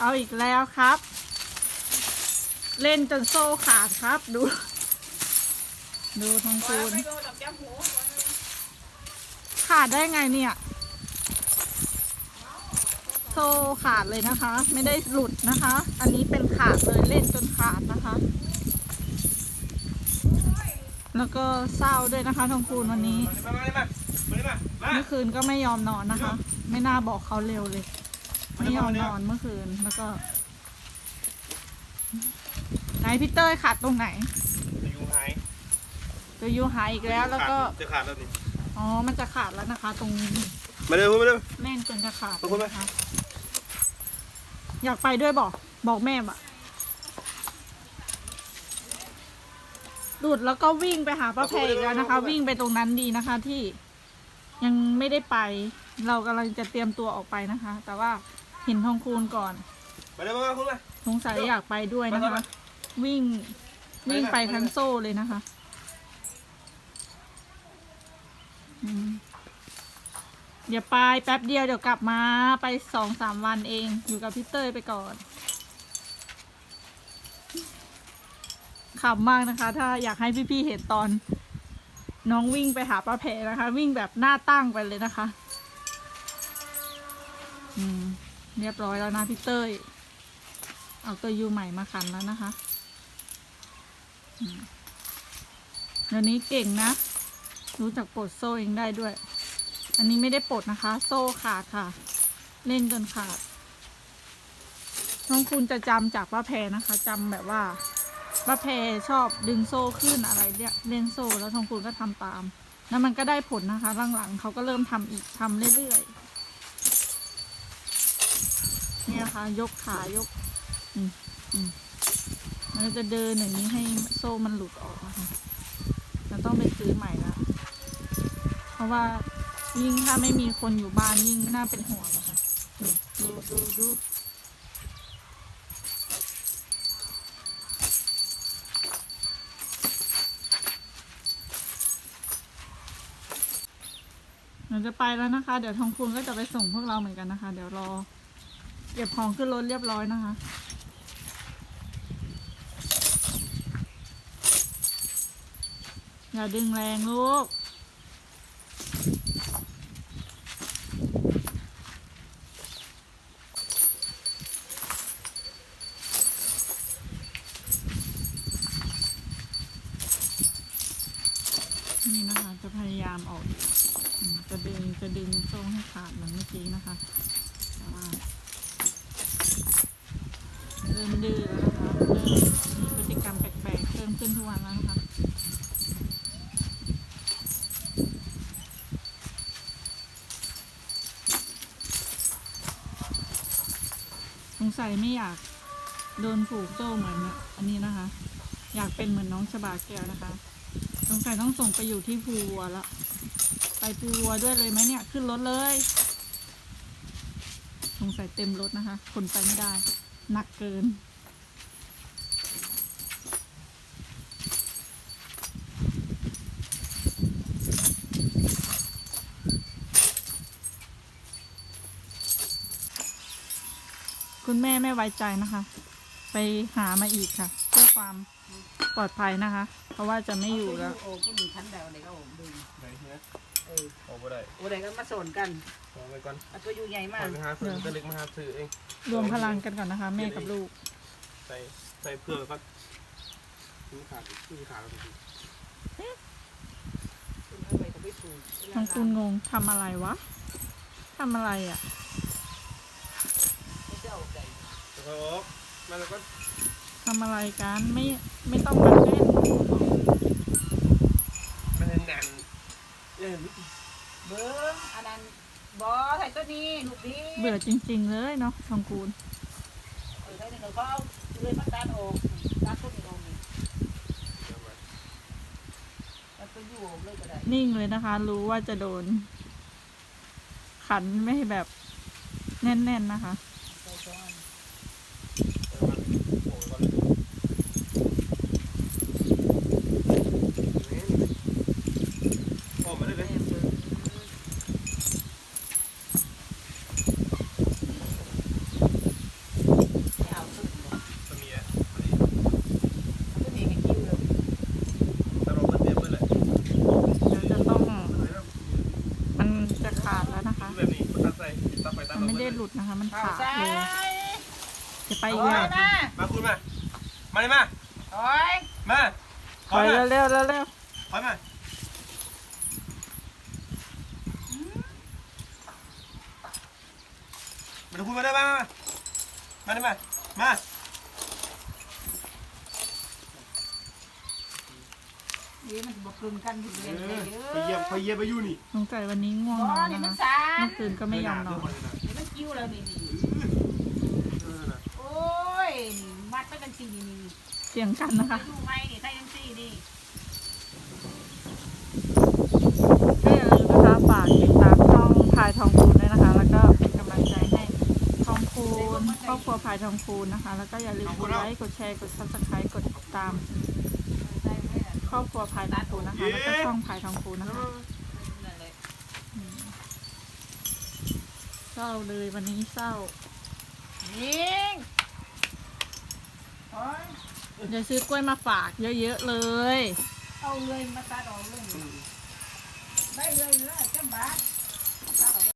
เอาอีกแล้วครับ เล่นจนโซ่ขาดครับ ดู ดูทองคูณไม่โดนขาดได้ไงเนี่ย โซ่ขาดเลยนะคะ ไม่ได้หลุดนะคะ อันนี้เป็นขาดเลยเล่นจนขาดนะคะ แล้วก็เศร้าด้วยนะคะทองคูณวันนี้เมื่อคืนก็ไม่ยอมนอนนะคะ ไม่น่าบอกเขาเร็วเลย ไม่ยอมนอนเมื่อคืนแล้วก็ไหนพี่เต้ยขาดตรงไหนอยู่หายตัวยูหายอีกแล้วแล้วก็ จะขาดแล้วนี่อ๋อ มันจะขาดแล้วนะคะ ตรงมาเร็วมาเร็ว แม่งจนจะขาดขอบคุณไหม นะคะอยากไปด้วยบอก บอกแม่บะดูดแล้วก็วิ่งไปหาป้าแพรอีกแล้วนะคะ วิ่งไปตรงนั้นดีนะคะที่ยังไม่ได้ไป เรากำลังจะเตรียมตัวออกไปนะคะ แต่ว่าเห็นทองคูณก่อนมาเร็วมาคุณมา สงสัยอยากไปด้วยนะคะวิ่งวิ่งไปทั้งโซ่เลยนะคะอืมเดี๋ยวไปแป๊บเดียวเดี๋ยวกลับมาไปสองสามวันเอง อยู่กับพี่เต้ยไปก่อนขำมากนะคะ ถ้าอยากให้พี่ๆเห็นตอน น้องวิ่งไปหาป้าแพรนะคะ วิ่งแบบหน้าตั้งไปเลยนะคะ อืม เรียบร้อยแล้วนะพี่เต้ย เอาตัวยูใหม่มาขันแล้วนะคะเดี๋ยวนี้เก่งนะ รู้จักปลดโซ่เองได้ด้วย อันนี้ไม่ได้ปลดนะคะ โซ่ขาดค่ะ เล่นจนขาด น้องคุณจะจำจากป้าแพรนะคะจำแบบว่าป้าแพรชอบดึงโซ่ขึ้นอะไรเนี่ยเล่นโซ่แล้วทองคุณก็ทำตาม แล้วมันก็ได้ผลนะคะหลังๆเขาก็เริ่มทำอีกทำเรื่อยๆ เนี่ยค่ะ ยกขายกอืมอืมมันจะเดินอย่างนี้ให้โซ่มันหลุดออกนะคะเราต้องไปซื้อใหม่ละเพราะว่ายิ่งถ้าไม่มีคนอยู่บ้านยิ่งน่าเป็นห่วงนะคะดูดูดูเราจะไปแล้วนะคะ เดี๋ยวทองคูณก็จะไปส่งพวกเราเหมือนกันนะคะ เดี๋ยวรอ เก็บของขึ้นรถเรียบร้อยนะคะ อย่าดึงแรงลูก นี่นะคะ จะพยายามออก จะดึงจะดึงโซ่ให้ขาดเหมือนเมื่อกี้นะคะแต่ว่า เริ่ม ดื้อแล้วนะคะเริ่มมีพฤติกรรมแปลกๆเพิ่มขึ้นทุกวันแล้วนะคะสงสัยไม่อยากโดนผูกโซ่เหมือนอันนี้นะคะ อยากเป็นเหมือนน้องชบาแก้วนะคะสงสัยต้องส่งไปอยู่ที่ภูวัวละไปภูวัวด้วยเลยไหมเนี่ย ขึ้นรถเลยสงสัยเต็มรถนะคะ คนไปไม่ได้หนักเกิน คุณแม่ไม่ไว้ใจนะคะ ไปหามาอีกค่ะ เพื่อความปลอดภัยนะคะ เพราะว่าจะไม่อยู่แล้วโอ้ผู้หญิงชั้นเดียวเลยก็โอ้ดึงไหนเนี่ยเออโอ้บ่ได้โอ้เด็กก็มาสนกันเอาไปก่อนเอาตัวอยู่ใหญ่ไปมาหาซื้อตัวเล็กมาหาซื้อเองรวมพลังกันก่อนนะคะ แม่กับลูก ใส่ใส่เพื่อก็ซื้อขาดซื้อขาดแล้วเอาไปกับพี่ปูน้องคุณงงทำอะไรวะทำอะไรอะ ไม่ได้เอาไก่ แล้วก็มาแล้วก็ทำอะไรกันไม่ไม่ต้องมาเล่นไม่ได้แน่นเอ้ยเบิ้งอันนั้นบอใส่ตัวนี้ลูกดีเบื่อจริง ๆ เลยเนาะทองคูณเออใส่หนึ่งเขาเอาเลยมาตัดออกตัดตัวนี้ออกนี่ตัดตัวอยู่ออกเลยก็ได้นิ่งเลยนะคะ รู้ว่าจะโดน ขันไม่ให้แบบแน่น ๆ นะคะ ใส่ตัวอัน โอ้ยก่อนโอ้มาได้เลย แม่เบิ้ง ไม่เอาสุดหรอก ตัวเมียตัวนี้ มันก็มีให้คิวเลย ตลกมันเต็มไปเลย เดี๋ยวจะต้องมันจะขาดแล้วนะคะ แบบนี้มันตัดใส่ตัดไปตัด มัน ลง ไม่ได้หลุด นะคะ มันเอาขาดใส่เลย จะไปไปอีกแล้วมามาคุณมา มาเลยมาโอ้ยมาถอยเร็วๆเร็วถอยมามาดูคุณมาได้มามาได้มามาเดี๋ยวมันจะบอกกลืนกันอยู่เลยเอเลอยเด้ไปเยี่ยมอไปเยี่ยมไปอยู่นี่ๆสงสัยวันนี้ง่วงอ๋นออนนี่นะมันคะสารเมื่อคืนก็ไม่ยอมนอนนี่มัน คิวแล้วนี่นี่โอ้ยมัดไปกันสี่นี่นี่เสียงกันนะคะไปดูไหมนี่ใส่กันสี่นี่ก็อย่าลืมนะคะฝากติดตามช่องพายทองคูณด้วยนะคะ แล้วก็เป็นกำลังใจให้ทองคูณครอบครัวพายทองคูณนะคะ แล้วก็อย่าลืมกดไลค์กดแชร์กดซับสไครต์กดติดตาม ครอบครัวพายทองคูณนะคะ แล้วก็ช่องพายทองคูณนะคะนั่นแหละ อืมเศร้าเลยวันนี้เศร้ายิงโอ้ยเดี๋ยวซื้อกล้วยมาฝากเยอะๆเลย เอาเลยมาตัดออกเลยได้เลยเลยจังบาท